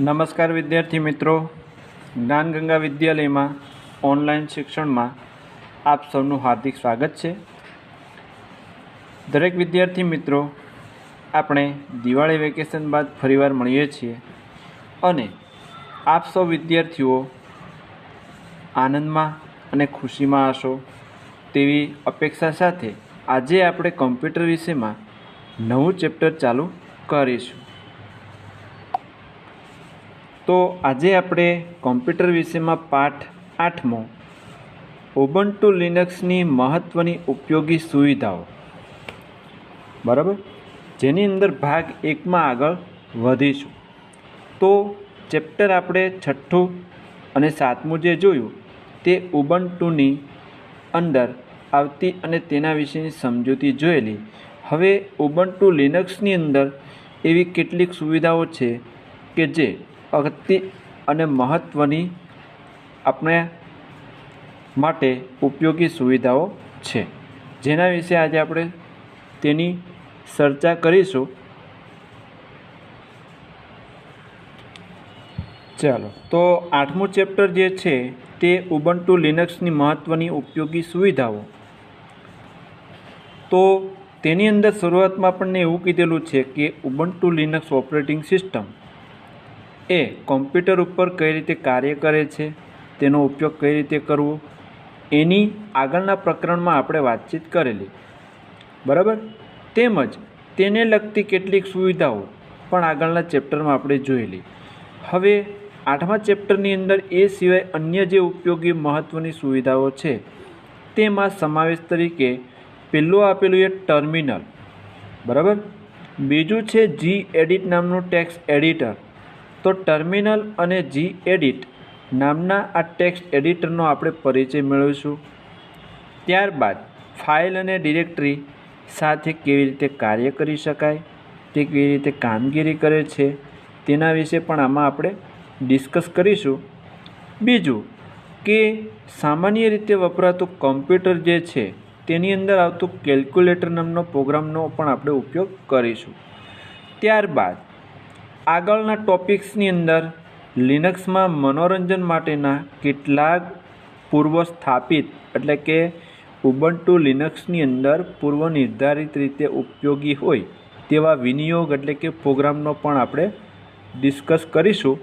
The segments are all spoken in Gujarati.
નમસ્કાર વિદ્યાર્થી મિત્રો. જ્ઞાનગંગા વિદ્યાલયમાં ઓનલાઈન શિક્ષણમાં આપ સૌનું હાર્દિક સ્વાગત છે. દરેક વિદ્યાર્થી મિત્રો, આપણે દિવાળી વેકેશન બાદ ફરીવાર મળીએ છીએ અને આપ સૌ વિદ્યાર્થીઓ આનંદમાં અને ખુશીમાં હશો તેવી અપેક્ષા સાથે આજે આપણે કમ્પ્યુટર વિષયમાં નવું ચેપ્ટર ચાલુ કરીશું. તો આજે આપણે કોમ્પ્યુટર વિષયમાં પાઠ આઠમો. ઉબન્ટુ લિનક્સની મહત્ત્વની ઉપયોગી સુવિધાઓ. બરાબર? જેની અંદર ભાગ એકમાં આગળ વધીશું. તો ચેપ્ટર આપણે છઠ્ઠું અને સાતમું જે જોયું, તે ઉબન્ટુની અંદર આવતી અને તેના વિશેની સમજૂતી જોયેલી. હવે ઉબન્ટુ લિનક્સની અંદર એવી કેટલીક સુવિધાઓ છે કે જે અગત્ય અને મહત્ત્વની આપણે માટે ઉપયોગી સુવિધાઓ છે. જેના વિશે આજે આપણે તેની ચર્ચા કરીશું. ચાલો, તો આઠમું ચેપ્ટર જે છે તે ઉબન્ટુ લિનક્સની મહત્ત્વની ઉપયોગી સુવિધાઓ. તો તેની અંદર શરૂઆતમાં આપણને એવું કીધેલું છે કે ઉબન્ટુ લિનક્સ ઓપરેટિંગ સિસ્ટમ એ કોમ્પ્યુટર ઉપર કઈ રીતે કાર્ય કરે છે, તેનો ઉપયોગ કઈ રીતે કરવો, એની આગળના પ્રકરણમાં આપણે વાતચીત કરેલી. બરાબર? તેમજ તેને લગતી કેટલીક સુવિધાઓ પણ આગળના ચેપ્ટરમાં આપણે જોયેલી. હવે આઠમા ચેપ્ટરની અંદર એ સિવાય અન્ય જે ઉપયોગી મહત્ત્વની સુવિધાઓ છે, તેમાં સમાવેશ તરીકે પહેલું આપેલું એ ટર્મિનલ. બરાબર? બીજું છે જી એડિટ નામનું ટેક્સ એડિટર. તો ટર્મિનલ અને જી એડિટ નામના આ ટેક્સ્ટ એડિટરનો આપણે પરિચય મેળવીશું. ત્યારબાદ ફાઇલ અને ડિરેક્ટરી સાથે કેવી રીતે કાર્ય કરી શકાય, તે કેવી રીતે કામગીરી કરે છે, તેના વિશે પણ આમાં આપણે ડિસ્કસ કરીશું. બીજું કે સામાન્ય રીતે વપરાતું કમ્પ્યુટર જે છે, તેની અંદર આવતું કેલ્ક્યુલેટર નામનો પ્રોગ્રામનો પણ આપણે ઉપયોગ કરીશું. ત્યારબાદ આગળના ટોપિક્સની અંદર લિનક્સમાં મનોરંજન માટેના કેટલાક પૂર્વ સ્થાપિત એટલે કે ઉબન્ટુ લિનક્સની અંદર પૂર્વ નિર્ધારિત રીતે ઉપયોગી હોય તેવા વિનિયોગ, એટલે કે પ્રોગ્રામનો પણ આપણે ડિસ્કસ કરીશું.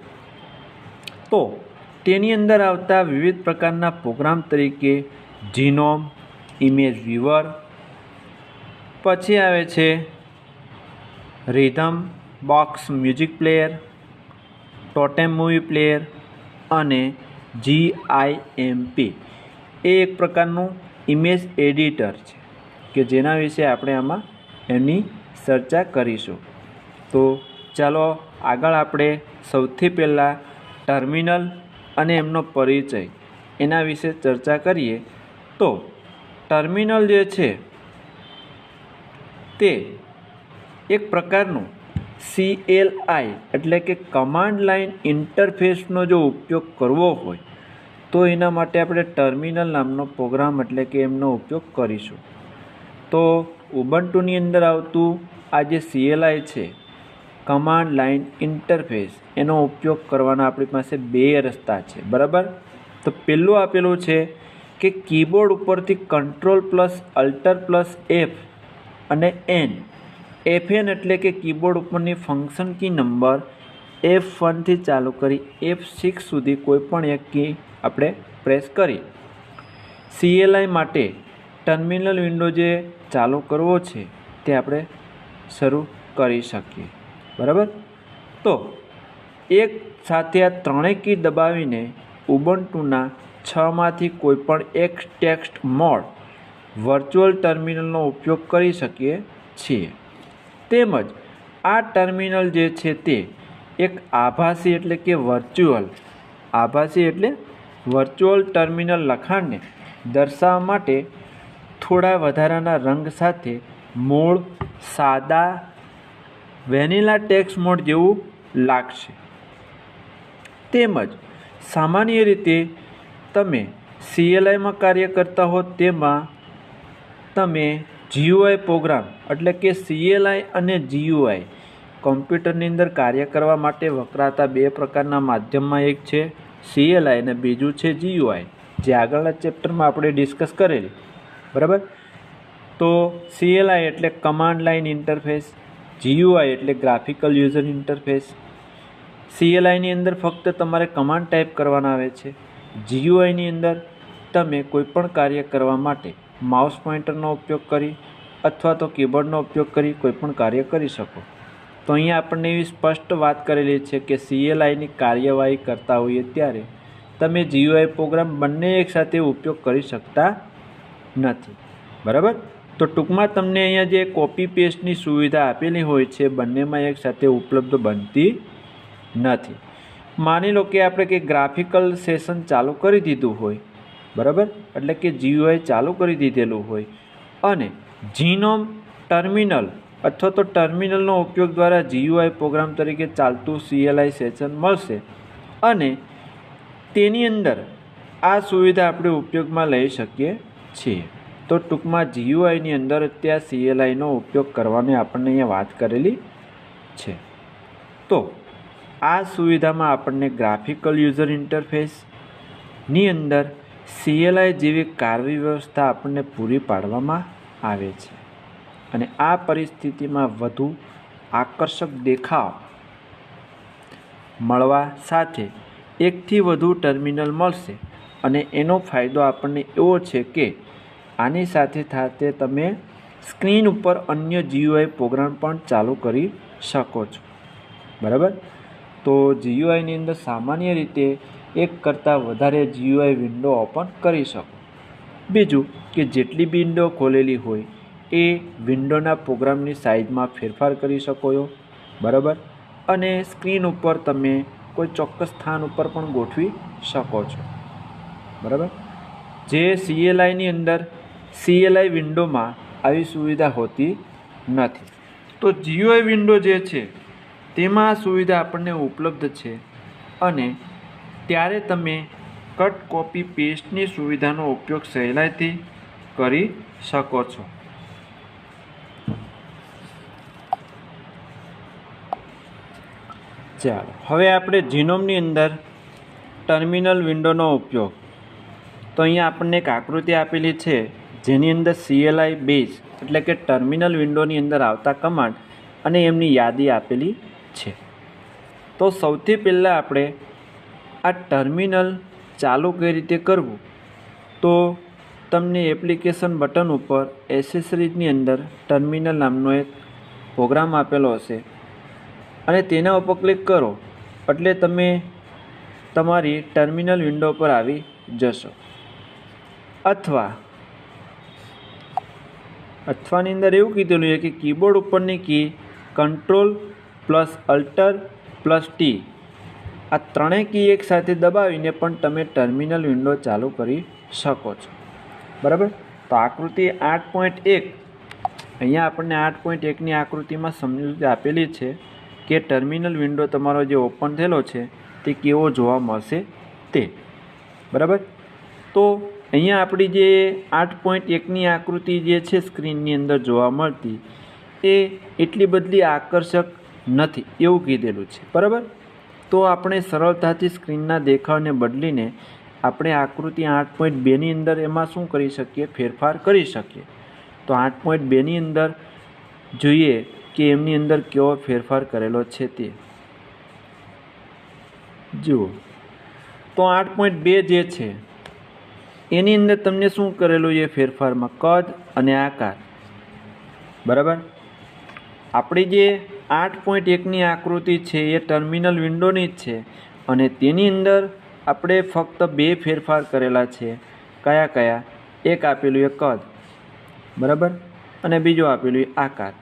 તો, તેની અંદર આવતા વિવિધ પ્રકારના પ્રોગ્રામ તરીકે જીનોમ, ઇમેજ વ્યુઅર, પછી આવે છે rhythm box music player totem movie player અને જીઆઈએમપી એ એક પ્રકારનું ઇમેજ એડિટર છે કે જેના વિશે આપણે આમાં એની ચર્ચા કરીશું. તો ચાલો આગળ આપણે સૌથી પહેલાં ટર્મિનલ અને એમનો પરિચય એના વિશે ચર્ચા કરીએ. તો ટર્મિનલ જે છે તે એક પ્રકારનું સીએલઆઈ એટલે કે કમાન્ડ લાઇન ઇન્ટરફેસનો જો ઉપયોગ કરવો હોય, તો એના માટે આપણે ટર્મિનલ નામનો પ્રોગ્રામ એટલે કે એમનો ઉપયોગ કરીશું. તો ઉબન્ટુની અંદર આવતું આ જે સીએલઆઈ છે કમાન્ડ લાઇન ઇન્ટરફેસ એનો ઉપયોગ કરવાના આપણી પાસે બે રસ્તા છે, બરાબર? તો પહેલું આપેલું છે કે કીબોર્ડ ઉપરથી control plus alter plus F અને એન એફ એન એટલે કે કીબોર્ડ ઉપરની ફંક્શન કી નંબર એફ વનથી ચાલુ કરી એફ સિક્સ સુધી કોઈપણ એક કી આપણે પ્રેસ કરી. સીએલઆઈ માટે ટર્મિનલ વિન્ડો જે ચાલુ કરવો છે તે આપણે શરૂ કરી શકીએ. બરાબર? તો એક સાથે આ ત્રણેય કી દબાવીને ઉબન્ટુના છમાંથી કોઈપણ એક ટેક્સ્ટ મોડ વર્ચ્યુઅલ ટર્મિનલનો ઉપયોગ કરી શકીએ છીએ. તેમજ આ ટર્મિનલ જે છે તે એક આભાસી એટલે કે વર્ચ્યુઅલ આભાસી એટલે વર્ચ્યુઅલ ટર્મિનલ લખાણને દર્શાવવા માટે થોડા વધારાના રંગ સાથે મૂળ, સાદા, વેનીલા ટેક્સ મોડ જેવું લાગશે. તેમજ સામાન્ય રીતે તમે સીએલઆઈમાં કાર્ય કરતા હો તેમાં તમે જીયુઆઈ પ્રોગ્રામ એટલે કે સીએલઆઈ અને જીયુઆઈ કોમ્પ્યુટરની અંદર કાર્ય કરવા માટે વપરાતા બે પ્રકારના માધ્યમમાં એક છે સીએલઆઈ અને બીજું છે જીયુઆઈ. જે આગળના ચેપ્ટરમાં આપણે ડિસ્કસ કરેલી. બરાબર? તો સીએલઆઈ એટલે કમાન્ડ લાઇન ઇન્ટરફેસ, જીયુઆઈ એટલે ગ્રાફિકલ યુઝર ઇન્ટરફેસ. સીએલઆઈની અંદર ફક્ત તમારે કમાન્ડ ટાઈપ કરવાના આવે છે. જીયુઆઈની અંદર તમે કોઈપણ કાર્ય કરવા માટે માઉસ પોઈન્ટરનો ઉપયોગ કરી અથવા તો કીબોર્ડનો ઉપયોગ કરી કોઈપણ કાર્ય કરી શકો. તો અહીંયા આપણને એવી સ્પષ્ટ વાત કરેલી છે કે સીએલઆઈની કાર્યવાહી કરતા હોઈએ ત્યારે તમે જીયુઆઈ પ્રોગ્રામ બંને એકસાથે ઉપયોગ કરી શકતા નથી. બરાબર? તો ટૂંકમાં તમને અહીંયા જે કોપી પેસ્ટની સુવિધા આપેલી હોય છે બંનેમાં એકસાથે ઉપલબ્ધ બનતી નથી. માની લો કે આપણે કે ગ્રાફિકલ સેશન ચાલુ કરી દીધું હોય બરાબર? એટલે કે જીયુઆઈ ચાલુ કરી દીધેલું હોય. અને જીનોમ ટર્મિનલ અથવા તો ટર્મિનલનો ઉપયોગ દ્વારા જીયુઆઈ પ્રોગ્રામ તરીકે ચાલતું સીએલઆઈ સેશન મળશે. અને તેની અંદર આ સુવિધા આપણે ઉપયોગમાં લઈ શકીએ છીએ. તો ટૂંકમાં જીયુઆઈની અંદર ત્યાં સીએલઆઈનો ઉપયોગ કરવાની આપણને અહીંયા વાત કરેલી છે. તો આ સુવિધામાં આપણને ગ્રાફિકલ યુઝર ઇન્ટરફેસની અંદર સીએલઆઈ જેવી કારવી વ્યવસ્થા આપણને પૂરી પાડવામાં આવે છે. અને આ પરિસ્થિતિમાં વધુ આકર્ષક દેખાવ મળવા સાથે એકથી વધુ ટર્મિનલ મળશે. અને એનો ફાયદો આપણને એવો છે કે આની સાથે સાથે તમે સ્ક્રીન ઉપર અન્ય જીયુઆઈ પ્રોગ્રામ પણ ચાલુ કરી શકો છો. બરાબર? તો જીયુઆઈની અંદર સામાન્ય રીતે એક કરતાં વધારે જીયુઆઈ વિન્ડો ઓપન કરી શકો. બીજું કે જેટલી વિન્ડો ખોલેલી હોય, એ વિન્ડોના પ્રોગ્રામની સાઇઝમાં ફેરફાર કરી શકો છો. બરાબર? અને સ્ક્રીન ઉપર તમે કોઈ ચોક્કસ સ્થાન ઉપર પણ ગોઠવી શકો છો. બરાબર? જે સીએલઆઈની અંદર સીએલઆઈ વિન્ડોમાં આવી સુવિધા હોતી નથી. તો જીઓઆઈ વિન્ડો જે છે, તેમાં સુવિધા આપણને ઉપલબ્ધ છે અને ત્યારે તમે કટ કોપી પેસ્ટની સુવિધાનો ઉપયોગ સહેલાઈથી કરી શકો છો. ચાલો, હવે આપણે જીનોમની અંદર ટર્મિનલ વિન્ડોનો ઉપયોગ. તો અહીંયા આપણને એક આકૃતિ આપેલી છે, જેની અંદર સીએલઆઈ બેઝ, એટલે કે ટર્મિનલ વિન્ડોની અંદર આવતા કમાન્ડ અને એમની યાદી આપેલી છે. તો સૌથી પહેલાં આપણે આ ટર્મિનલ ચાલુ કઈ રીતે કરવું? તો તમને એપ્લિકેશન બટન ઉપર એસેસરીઝની અંદર ટર્મિનલ નામનો એક પ્રોગ્રામ આપેલો હશે. અને તેના ઉપર ક્લિક કરો, એટલે તમે તમારી ટર્મિનલ વિન્ડો પર આવી જશો. અથવા, અથવાની અંદર એવું કીધેલું છે કે કીબોર્ડ ઉપરની key control plus alter plus T આ ત્રણેય કી એકસાથે દબાવીને પણ તમે ટર્મિનલ વિન્ડો ચાલુ કરી શકો છો. બરાબર? તો આકૃતિ આઠ પોઈન્ટ એક, અહીંયા આપણને આઠ પોઈન્ટ એકની આકૃતિમાં સમજૂતી આપેલી છે કે ટર્મિનલ વિન્ડો તમારો જે ઓપન થયેલો છે તે કેવો જોવા મળશે તે. બરાબર? તો અહીંયા આપણી જે આઠ પોઈન્ટ એકની આકૃતિ જે છે સ્ક્રીનની અંદર જોવા મળતી, એ એટલી બધી આકર્ષક નથી એવું કીધેલું છે. બરાબર? તો આપણે સરળતાથી સ્ક્રીનના દેખાવને બદલીને આપણે આકૃતિ આઠ પોઈન્ટ બેની અંદર એમાં શું કરી શકીએ? ફેરફાર કરી શકીએ. તો આઠ પોઈન્ટ બેની અંદર જોઈએ કે એમની અંદર કેવો ફેરફાર કરેલો છે તે. જુઓ. તો આઠ પોઈન્ટ બે જે છે, એની અંદર તમને શું કરેલું છે ફેરફારમાં? કદ અને આકાર. બરાબર? આપણી જે આઠ પોઈન્ટ એકની આકૃતિ છે, એ ટર્મિનલ વિન્ડોની જ છે. અને તેની અંદર આપણે ફક્ત બે ફેરફાર કરેલા છે. કયા કયા? એક આપેલું એ કદ. બરાબર? અને બીજું આપેલું આકાર.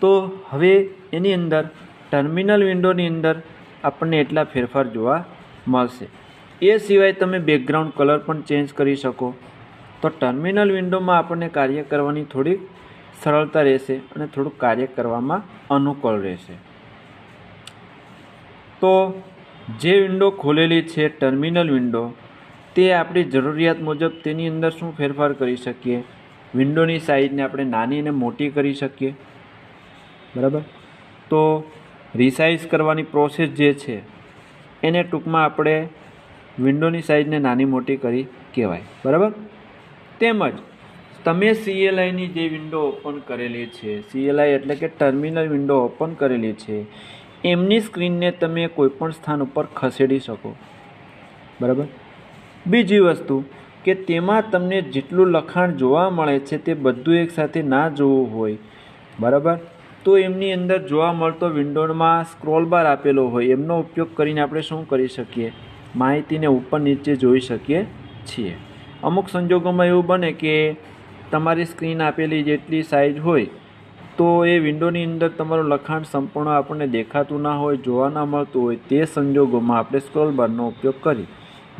તો હવે એની અંદર, ટર્મિનલ વિન્ડોની અંદર આપણને એટલા ફેરફાર જોવા મળશે. એ સિવાય તમે બેકગ્રાઉન્ડ કલર પણ ચેન્જ કરી શકો. તો ટર્મિનલ વિન્ડોમાં આપણને કાર્ય કરવાની થોડીક સરળતા રહેશે અને થોડુંક કાર્ય કરવામાં અનુકૂળ રહેશે. તો જે વિન્ડો ખોલેલી છે ટર્મિનલ વિન્ડો તે આપણી જરૂરિયાત મુજબ તેની અંદર શું ફેરફાર કરી શકીએ? વિન્ડોની સાઇઝને આપણે નાની અને મોટી કરી શકીએ? બરાબર? તો રિસાઇઝ કરવાની પ્રોસેસ જે છે, એને ટૂંકમાં આપણે વિન્ડોની સાઇઝને નાની મોટી કરી કહેવાય. બરાબર? તેમજ તમે સીએલઆઈની જે વિન્ડો ઓપન કરેલી છે સીએલઆઈ એટલે કે ટર્મિનલ વિન્ડો ઓપન કરેલી છે, એમની સ્ક્રીનને તમે કોઈપણ સ્થાન ઉપર ખસેડી શકો. બરાબર? બીજી વસ્તુ કે તેમાં તમને જેટલું લખાણ જોવા મળે છે તે બધું એકસાથે ના જોવું હોય. બરાબર? તો એમની અંદર જોવા મળતો વિન્ડોમાં સ્ક્રોલ બાર આપેલો હોય, એમનો ઉપયોગ કરીને આપણે શું કરી શકીએ? માહિતીને ઉપર નીચે જોઈ શકીએ છીએ. અમુક સંજોગોમાં એવું બને કે તમારી સ્ક્રીન આપેલી જેટલી સાઇઝ હોય, તો એ વિન્ડોની અંદર તમારું લખાણ સંપૂર્ણ આપણને દેખાતું ના હોય, જોવા ના મળતું હોય, તે સંજોગોમાં આપણે સ્ક્રોલ બારનો ઉપયોગ કરી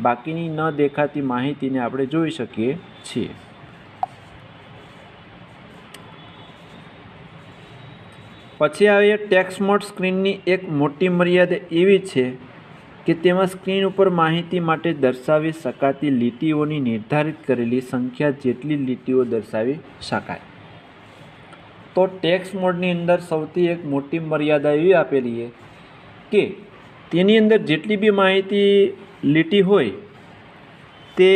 બાકીની ન દેખાતી માહિતીને આપણે જોઈ શકીએ છીએ. પછી આવીએ ટેક્સ મોડ સ્ક્રીનની એક મોટી મર્યાદા એવી છે કે તેમાં સ્ક્રીન ઉપર માહિતી માટે દર્શાવી શકાતી લીટીઓની નિર્ધારિત કરેલી સંખ્યા જેટલી લીટીઓ દર્શાવી શકાય. તો ટેક્સ મોડની અંદર સૌથી એક મોટી મર્યાદા એવી આપેલી છે કે તેની અંદર જેટલી બી માહિતી લીટી હોય, તે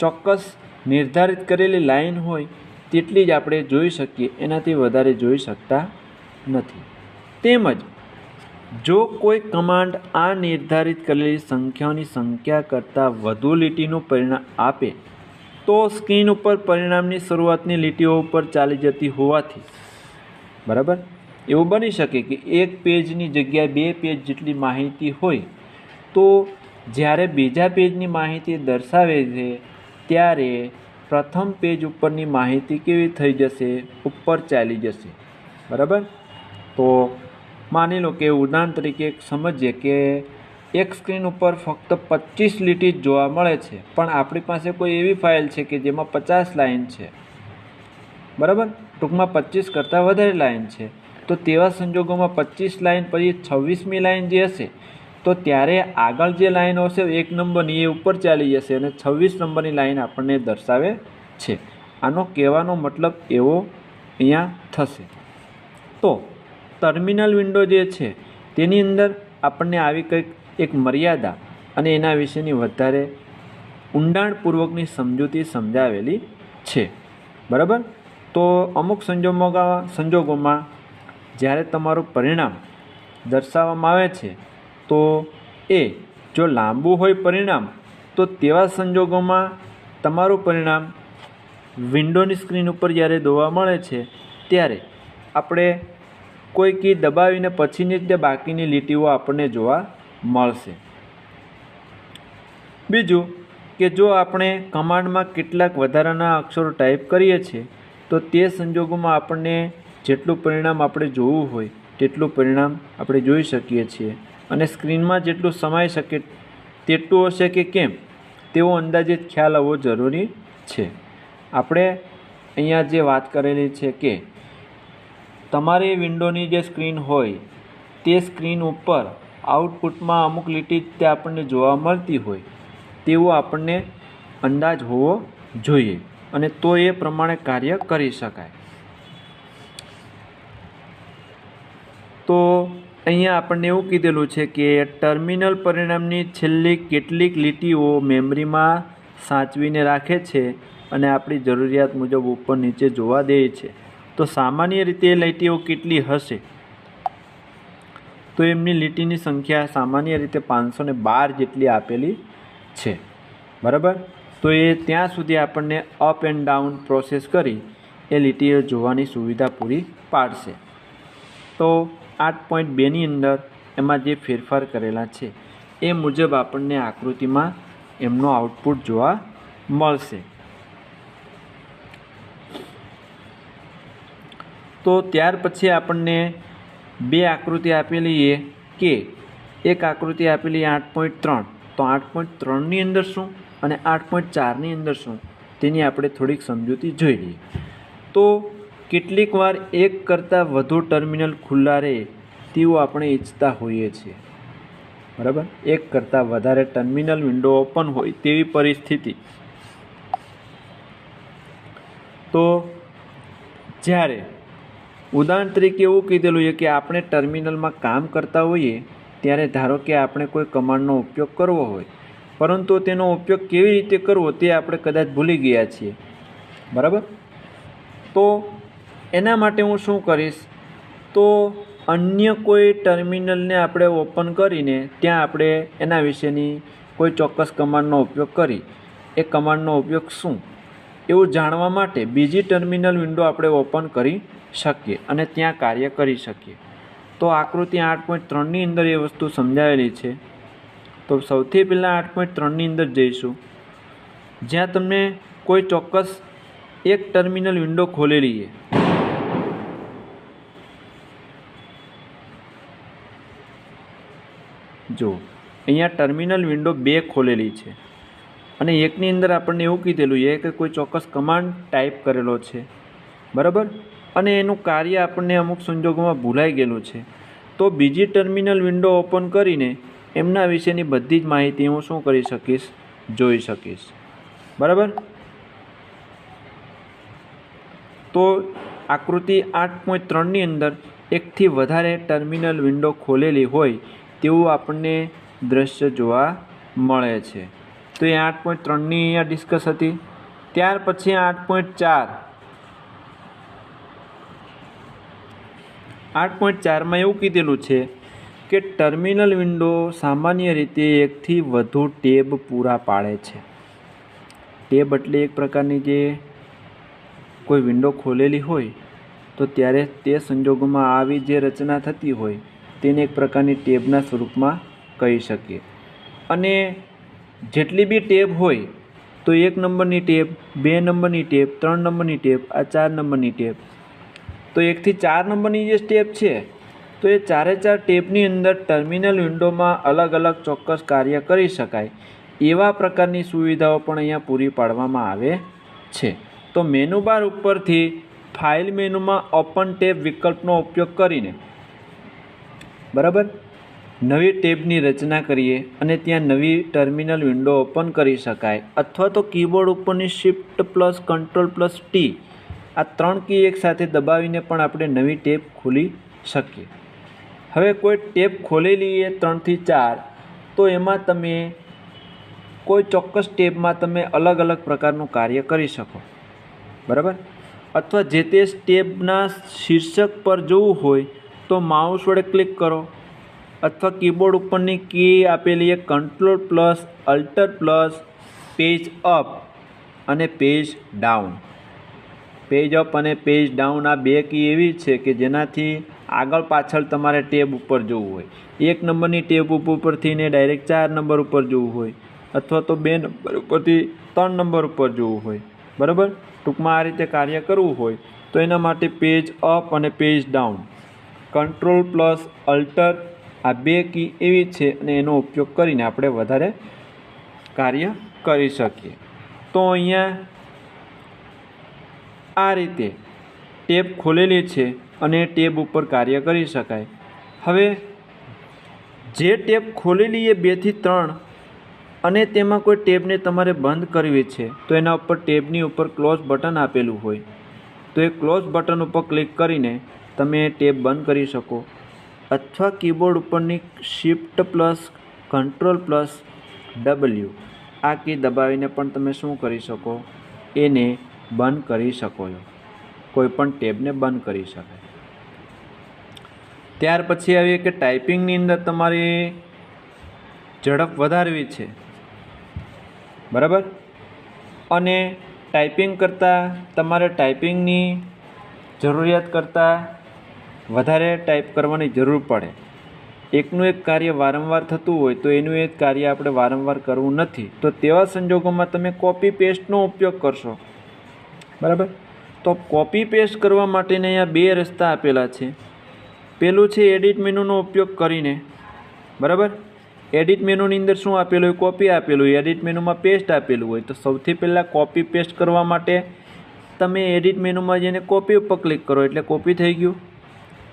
ચોક્કસ નિર્ધારિત કરેલી લાઈન હોય તેટલી જ આપણે જોઈ શકીએ, એનાથી વધારે જોઈ શકતા નથી. તેમજ જો કોઈ કમાન્ડ આ નિર્ધારિત કરેલી સંખ્યાઓની સંખ્યા કરતાં વધુ લીટીનું પરિણામ આપે, તો સ્ક્રીન ઉપર પરિણામની શરૂઆતની લીટીઓ ઉપર ચાલી જતી હોવાથી. બરાબર? એવું બની શકે કે એક પેજની જગ્યાએ બે પેજ જેટલી માહિતી હોય, તો જ્યારે બીજા પેજની માહિતી દર્શાવે છે, ત્યારે પ્રથમ પેજ ઉપરની માહિતી કેવી થઈ જશે? ઉપર ચાલી જશે. બરાબર? તો માની લો કે ઉદાહરણ તરીકે સમજીએ કે એક સ્ક્રીન ઉપર ફક્ત પચીસ લીટી જ જોવા મળે છે, પણ આપણી પાસે કોઈ એવી ફાઇલ છે કે જેમાં પચાસ લાઇન છે. બરાબર? ટૂંકમાં પચીસ કરતાં વધારે લાઇન છે. તો તેવા સંજોગોમાં પચીસ લાઇન પછી છવ્વીસમી લાઇન જે હશે, તો ત્યારે આગળ જે લાઇન હશે એક નંબરની એ ઉપર ચાલી જશે અને છવ્વીસ નંબરની લાઇન આપણને દર્શાવે છે. આનો કહેવાનો મતલબ એવો અહીંયા થશે. તો ટર્મિનલ વિન્ડો જે છે, તેની અંદર આપણને આવી કંઈક એક મર્યાદા અને એના વિશેની વધારે ઊંડાણપૂર્વકની સમજૂતી સમજાવેલી છે. બરાબર? તો અમુક સંજોગોમાં સંજોગોમાં જ્યારે તમારું પરિણામ દર્શાવવામાં આવે છે, તો એ જો લાંબુ હોય પરિણામ, તો તેવા સંજોગોમાં તમારું પરિણામ વિન્ડોની સ્ક્રીન ઉપર જ્યારે જોવા મળે છે, ત્યારે આપણે કોઈ કી દબાવીને પછીની જ બાકીની લીટીઓ આપણને જોવા મળશે. બીજું કે જો આપણે કમાન્ડમાં કેટલાક વધારાના અક્ષરો ટાઈપ કરીએ છીએ, તો તે સંજોગોમાં આપણને જેટલું પરિણામ આપણે જોવું હોય, તેટલું પરિણામ આપણે જોઈ શકીએ છીએ. અને સ્ક્રીનમાં જેટલું સમાઈ શકે તેટલું હશે કે કેમ, તેવો અંદાજિત ખ્યાલ આવવો જરૂરી છે. આપણે અહીંયા જે વાત કરેલી છે કે તમારી વિન્ડોની જે સ્ક્રીન હોય, તે સ્ક્રીન ઉપર આઉટપુટમાં અમુક લીટી તે આપણને જોવા મળતી હોય, તેવો આપણને અંદાજ હોવો જોઈએ અને તો એ પ્રમાણે કાર્ય કરી શકાય. તો અહીંયા આપણને એવું કીધેલું છે કે ટર્મિનલ પરિણામની છેલ્લી કેટલીક લીટીઓ મેમરીમાં સાચવીને રાખે છે અને આપણી જરૂરિયાત મુજબ ઉપર નીચે જોવા દે છે. તો સામાન્ય રીતે એ લીટીઓ કેટલી હશે? તો એમની લીટીની સંખ્યા સામાન્ય રીતે પાંચસો ને બાર જેટલી આપેલી છે. બરાબર? તો એ ત્યાં સુધી આપણને અપ એન્ડ ડાઉન પ્રોસેસ કરી એ લીટીઓ જોવાની સુવિધા પૂરી પાડશે. તો આઠ પોઈન્ટ બેની અંદર એમાં જે ફેરફાર કરેલા છે, એ મુજબ આપણને આકૃતિમાં એમનો આઉટપુટ જોવા મળશે. તો ત્યાર પછી આપણને બે આકૃતિ આપેલી એ કે એક આકૃતિ આપેલી આઠ પોઈન્ટ ત્રણ. તો આઠ પોઈન્ટ ત્રણની અંદર શું અને આઠ પોઈન્ટ ચારની અંદર શું? તેની આપણે થોડીક સમજૂતી જોઈ લઈએ. તો કેટલીક વાર એક કરતાં વધુ ટર્મિનલ ખુલ્લા રહે તેવું આપણે ઈચ્છતા હોઈએ છીએ. બરાબર? એક કરતાં વધારે ટર્મિનલ વિન્ડો ઓપન હોય તેવી પરિસ્થિતિ. તો જ્યારે ઉદાહરણ તરીકે એવું કીધેલું છે કે આપણે ટર્મિનલમાં કામ કરતા હોઈએ, ત્યારે ધારો કે આપણે કોઈ કમાન્ડનો ઉપયોગ કરવો હોય, પરંતુ તેનો ઉપયોગ કેવી રીતે કરવો તે આપણે કદાચ ભૂલી ગયા છીએ. બરાબર? તો એના માટે હું શું કરીશ? તો અન્ય કોઈ ટર્મિનલને આપણે ઓપન કરીને ત્યાં આપણે એના વિશેની કોઈ ચોક્કસ કમાન્ડનો ઉપયોગ કરી. એ કમાન્ડનો ઉપયોગ શું? એવું જાણવા માટે બીજી ટર્મિનલ વિન્ડો આપણે ઓપન કરી શકીએ અને ત્યાં કાર્ય કરી શકીએ. તો આકૃતિ આઠ પોઈન્ટ ત્રણની અંદર એ વસ્તુ સમજાવેલી છે. તો સૌથી પહેલાં આઠ પોઈન્ટ ત્રણની અંદર જઈશું. જ્યાં તમને કોઈ ચોક્કસ એક ટર્મિનલ વિન્ડો ખોલેલી છે. જો અહીંયા ટર્મિનલ વિન્ડો બે ખોલેલી છે. અને એકની અંદર આપણને એવું કીધેલું છે કે કોઈ ચોક્કસ કમાન્ડ ટાઈપ કરેલો છે. બરાબર? અને એનું કાર્ય આપણને અમુક સંજોગોમાં ભૂલાઈ ગયેલું છે. તો બીજી ટર્મિનલ વિન્ડો ઓપન કરીને એમના વિશેની બધી જ માહિતી હું શું કરી શકીશ? જોઈ શકીશ. બરાબર? તો આકૃતિ આઠ પોઈન્ટ ત્રણની અંદર એકથી વધારે ટર્મિનલ વિન્ડો ખોલેલી હોય તેવું આપણને દ્રશ્ય જોવા મળે છે. તો એ આઠ પોઈન્ટ ત્રણની અહીંયા ડિસ્કસ હતી. ત્યાર પછી આઠ પોઈન્ટ ચાર. આઠ પોઈન્ટ ચારમાં એવું કીધેલું છે કે ટર્મિનલ વિન્ડો સામાન્ય રીતે એકથી વધુ ટેબ પૂરા પાડે છે. ટેબ એટલે એક પ્રકારની જે કોઈ વિન્ડો ખોલેલી હોય, તો ત્યારે તે સંજોગોમાં આવી જે રચના થતી હોય, તેને એક પ્રકારની ટેબના સ્વરૂપમાં કહી શકીએ. અને જેટલી બી ટેબ હોય, તો એક નંબરની ટેબ, બે નંબરની ટેબ, ત્રણ નંબરની ટેબ, આ ચાર નંબરની ટેબ. તો એકથી ચાર નંબરની જે સ્ટેપ છે, તો એ ચારે ચાર ટેબની અંદર ટર્મિનલ વિન્ડોમાં અલગ અલગ ચોક્કસ કાર્ય કરી શકાય, એવા પ્રકારની સુવિધાઓ પણ અહીંયા પૂરી પાડવામાં આવે છે. તો મેનુબાર ઉપરથી ફાઇલ મેનુમાં ઓપન ટેબ વિકલ્પનો ઉપયોગ કરીને, બરાબર? નવી ટેબની રચના કરીએ અને ત્યાં નવી ટર્મિનલ વિન્ડો ઓપન કરી શકાય અથવા તો કીબોર્ડ ઉપરની shift plus control plus T આ ત્રણ કી એકસાથે દબાવીને પણ આપણે નવી ટેબ ખોલી શકીએ. હવે કોઈ ટેબ ખોલેલી એ ત્રણથી ચાર, તો એમાં તમે કોઈ ચોક્કસ ટેબમાં તમે અલગ અલગ પ્રકારનું કાર્ય કરી શકો. બરાબર? અથવા જે તે સ્ટેપના શીર્ષક પર જવું હોય તો માઉસ વડે ક્લિક કરો. અથવા કીબોર્ડ ઉપરની કી આપેલી એ control plus alter plus page up અને પેજ ડાઉન પેજ અપ અને પેજ ડાઉન આ બે કી એવી છે કે જેનાથી આગળ પાછળ તમારે ટેબ ઉપર જવું હોય. એક નંબરની ટેબ ઉપરથી ને ડાયરેક્ટ ચાર નંબર ઉપર જવું હોય. અથવા તો બે નંબર ઉપરથી ત્રણ નંબર ઉપર જવું હોય. બરાબર? ટૂંકમાં આ રીતે કાર્ય કરવું હોય. તો એના માટે પેજ અપ અને page down control plus alter આ બે કી એવી છે અને એનો ઉપયોગ કરીને આપણે વધારે કાર્ય કરી શકીએ. તો અહીંયા આ રીતે ટેબ ખોલેલી છે અને ટેબ ઉપર કાર્ય કરી શકાય. હવે જે ટેબ ખોલેલી એ બેથી ત્રણ અને તેમાં કોઈ ટેબને તમારે બંધ કરવી છે, તો એના ઉપર ટેબની ઉપર ક્લોઝ બટન આપેલું હોય. તો એ ક્લોઝ બટન ઉપર ક્લિક કરીને તમે ટેબ બંધ કરી શકો. અથવા કીબોર્ડ ઉપરની shift plus control plus W આ કી દબાવીને પણ તમે શું કરી શકો? એને બંધ કરી શકો છો. કોઈપણ ટેબને બંધ કરી શકાય ત્યાર પછી આવીએ કે ટાઈપિંગની અંદર તમારી ઝડપ વધારવી છે. બરાબર? અને ટાઈપિંગ કરતાં તમારે ટાઈપિંગની જરૂરિયાત કરતાં વધારે ટાઈપ કરવાની જરૂર પડે. એકનું એક કાર્ય વારંવાર થતું હોય તો એનું એક કાર્ય આપણે વારંવાર કરવું નથી. તો તેવા સંજોગોમાં તમે કોપી પેસ્ટનો ઉપયોગ કરશો. બરાબર? તો કોપી પેસ્ટ કરવા માટેને અહીંયા બે રસ્તા આપેલા છે. પેલું છે એડિટ મેનુનો ઉપયોગ કરીને. બરાબર? એડિટ મેનુની અંદર શું આપેલું હોય? કોપી આપેલું હોય. એડિટ મેનુમાં પેસ્ટ આપેલું હોય. તો સૌથી પહેલાં કોપી પેસ્ટ કરવા માટે તમે એડિટ મેનુમાં જઈને કોપી ઉપર ક્લિક કરો. એટલે કોપી થઈ ગયું.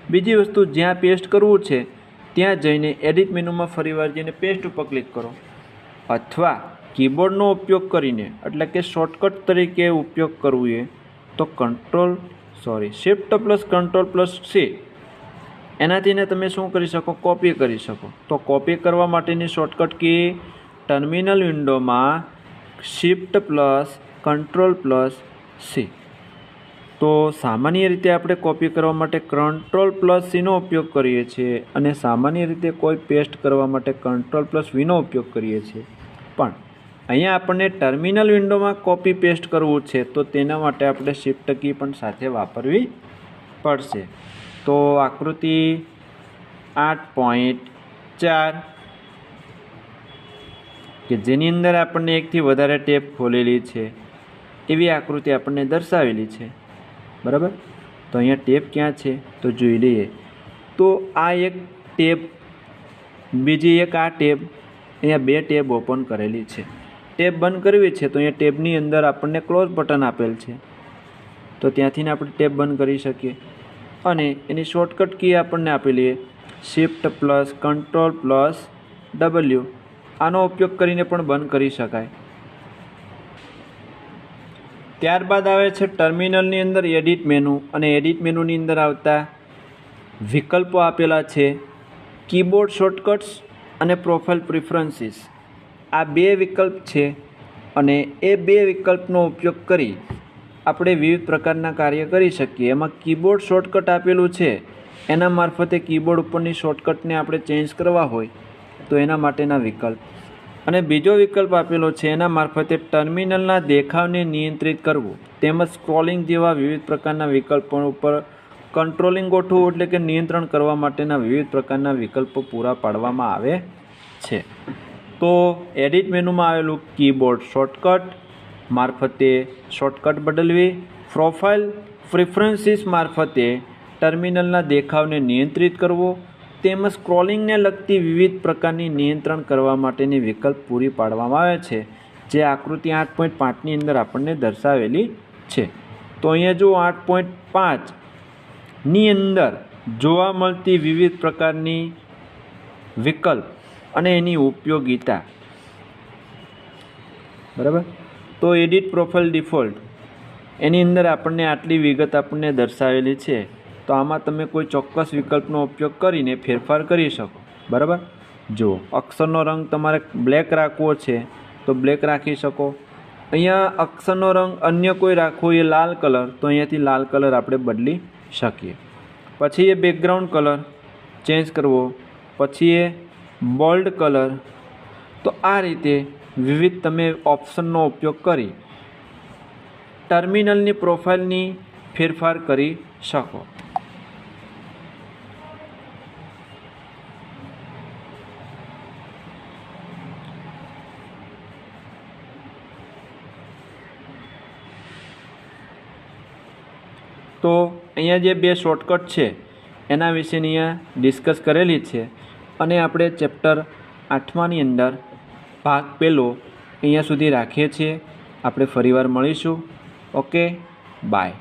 બીજી વસ્તુ જ્યાં પેસ્ટ કરવું છે, ત્યાં જઈને એડિટ મેનુમાં ફરીવાર જઈને પેસ્ટ ઉપર ક્લિક કરો. અથવા કીબોર્ડનો ઉપયોગ કરીને, એટલે કે શોર્ટકટ તરીકે ઉપયોગ કરવું એ, તો control sorry shift plus control plus C એનાથી ને તમે શું કરી શકો? કોપી કરી શકો. તો કોપી કરવા માટેની શોર્ટકટ કી ટર્મિનલ વિન્ડોમાં shift plus control plus C તો સામાન્ય રીતે આપણે કોપી કરવા માટે કંટ્રોલ પ્લસ સીનો ઉપયોગ કરીએ છીએ અને સામાન્ય રીતે કોઈ પેસ્ટ કરવા માટે કંટ્રોલ પ્લસ વીનો ઉપયોગ કરીએ છીએ. પણ અહીંયા આપણને ટર્મિનલ વિન્ડોમાં કોપી પેસ્ટ કરવું છે તો તેના માટે આપણે શિફ્ટ કી પણ સાથે વાપરવી પડશે. તો આકૃતિ આઠ પોઈન્ટ ચાર કે જેની અંદર આપણને એકથી વધારે ટેપ ખોલેલી છે એવી આકૃતિ આપણને દર્શાવેલી છે. બરાબર? તો અહીંયા ટેપ ક્યાં છે? તો જોઈ લઈએ. તો આ એક ટેપ, બીજી એક આ ટેપ, અહીંયા બે ટેબ ઓપન કરેલી છે. ટેપ બંધ કરવી છે તો અહીંયા ટેબની અંદર આપણને ક્લોઝ બટન આપેલ છે. તો ત્યાંથી આપણે ટેપ બંધ કરી શકીએ. અને એની શોર્ટકટ કી આપણને આપેલી shift plus control plus W આનો ઉપયોગ કરીને પણ બંધ કરી શકાય. ત્યારબાદ આવે છે ટર્મિનલની અંદર એડિટ મેનુ અને એડિટ મેનુની અંદર આવતા વિકલ્પો આપેલા છે, કીબોર્ડ શોર્ટકટ્સ અને પ્રોફાઇલ પ્રિફરન્સીસ. આ બે વિકલ્પ છે અને એ બે વિકલ્પનો ઉપયોગ કરી આપણે વિવિધ પ્રકારના કાર્ય કરી શકીએ. એમાં કીબોર્ડ શોર્ટકટ આપેલું છે, એના મારફતે કીબોર્ડ ઉપરની શોર્ટકટને આપણે ચેન્જ કરવા હોય તો એના માટેના વિકલ્પ. અને બીજો વિકલ્પ આપેલો છે, એના મારફતે ટર્મિનલના દેખાવને નિયંત્રિત કરવું. તેમજ સ્ક્રોલિંગ જેવા વિવિધ પ્રકારના વિકલ્પો ઉપર કંટ્રોલિંગ ગોઠવવું, એટલે કે નિયંત્રણ કરવા માટેના વિવિધ પ્રકારના વિકલ્પો પૂરા પાડવામાં આવે છે. તો એડિટ મેનુમાં આવેલું કીબોર્ડ શોર્ટકટ મારફતે શોર્ટકટ બદલવી, પ્રોફાઇલ પ્રિફરન્સીસ મારફતે ટર્મિનલના દેખાવને નિયંત્રિત કરવો તેમજ સ્ક્રોલિંગને લગતી વિવિધ પ્રકારની નિયંત્રણ કરવા માટેની વિકલ્પ પૂરી પાડવામાં આવે છે, જે આકૃતિ આઠ પોઈન્ટ પાંચની અંદર આપણને દર્શાવેલી છે. તો અહીંયા જો આઠ પોઈન્ટ પાંચની અંદર જોવા મળતી વિવિધ પ્રકારની વિકલ્પ અને એની ઉપયોગિતા. બરાબર? તો એડિટ પ્રોફાઇલ ડિફોલ્ટ. એની અંદર આપણને આટલી વિગત આપણને દર્શાવેલી છે. તો આમાં તમે કોઈ ચોક્કસ વિકલ્પનો ઉપયોગ કરીને ફેરફાર કરી શકો. બરાબર? જુઓ અક્ષરનો રંગ તમારે બ્લેક રાખવો છે, તો બ્લેક રાખી શકો. અહીંયા અક્ષરનો રંગ અન્ય કોઈ રાખવો એ લાલ કલર, તો અહીંયાથી લાલ કલર આપણે બદલી શકીએ. પછી એ બેકગ્રાઉન્ડ કલર ચેન્જ કરવો. પછી એ બોલ્ડ કલર. તો આ રીતે વિવિધ તમે ઓપ્શનનો ઉપયોગ કરી ટર્મિનલની પ્રોફાઇલની ફેરફાર કરી શકો. તો અહીંયા જે બે શોર્ટકટ છે, એના વિશેની અહીંયા ડિસ્કસ કરેલી છે. અને આપણે ચેપ્ટર આઠમાની અંદર ભાગ પહેલો અહીંયા સુધી રાખીએ છીએ. આપણે ફરીવાર મળીશું. Okay bye